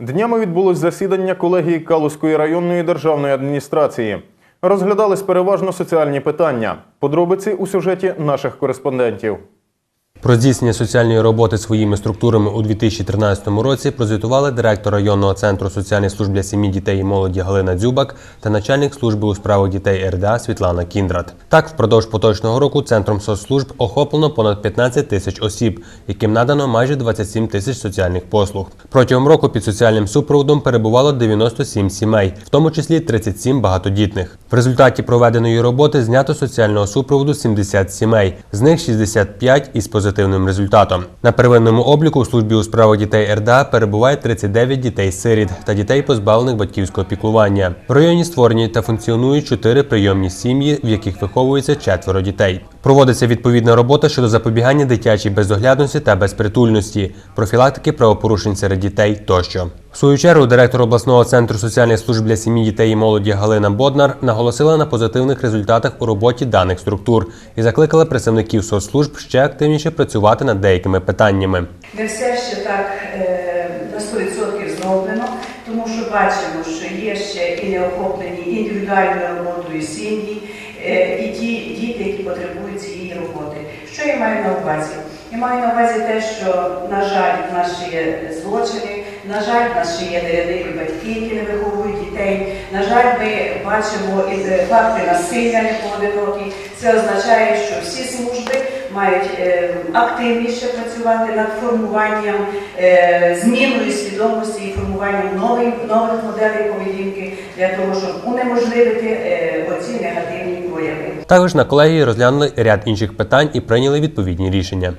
Днями відбулось засідання колегії Калузької районної державної адміністрації. Розглядались переважно соціальні питання. Подробиці у сюжеті наших кореспондентів. Про здійснення соціальної роботи своїми структурами у 2013 році прозвітували директор районного центру соціальних служб для сім'ї, дітей і молоді Галина Дзюбак та начальник служби у справах дітей РДА Світлана Кіндрат. Так, впродовж поточного року центром соцслужб охоплено понад 15 тисяч осіб, яким надано майже 27 тисяч соціальних послуг. Протягом року під соціальним супроводом перебувало 97 сімей, в тому числі 37 багатодітних. В результаті проведеної роботи знято соціального супроводу 70 сімей, з них 65 із позитивним результатом. На первинному обліку у службі у справах дітей РДА перебуває 39 дітей-сиріт та дітей, позбавлених батьківського піклування. В районі створені та функціонують чотири прийомні сім'ї, в яких виховується четверо дітей. Проводиться відповідна робота щодо запобігання дитячій бездоглядності та безпритульності, профілактики правопорушень серед дітей тощо. В свою чергу директор обласного центру соціальних служб для сім'ї, дітей і молоді Галина Боднар наголосила на позитивних результатах у роботі даних структур і закликала представників соцслужб ще активніше працювати над деякими питаннями. Не все ще так е, на 100% зроблено, тому що бачимо, що є ще і неохоплені індивідуальною роботою сім'ї, і ті діти, які потребують цієї роботи. Що я маю на увазі? Я маю на увазі те, що, на жаль, в нас ще є злочини, на жаль, в нас ще є нерядливі батьки, які не виховують дітей. На жаль, ми бачимо і е, факти насилля непоодинокі. Це означає, що всі служби мають е, активніше працювати над формуванням, е, зміною свідомості і формуванням нових, нових моделей поведінки для того, щоб унеможливити е, оці негативні прояви. Також на колегії розглянули ряд інших питань і прийняли відповідні рішення.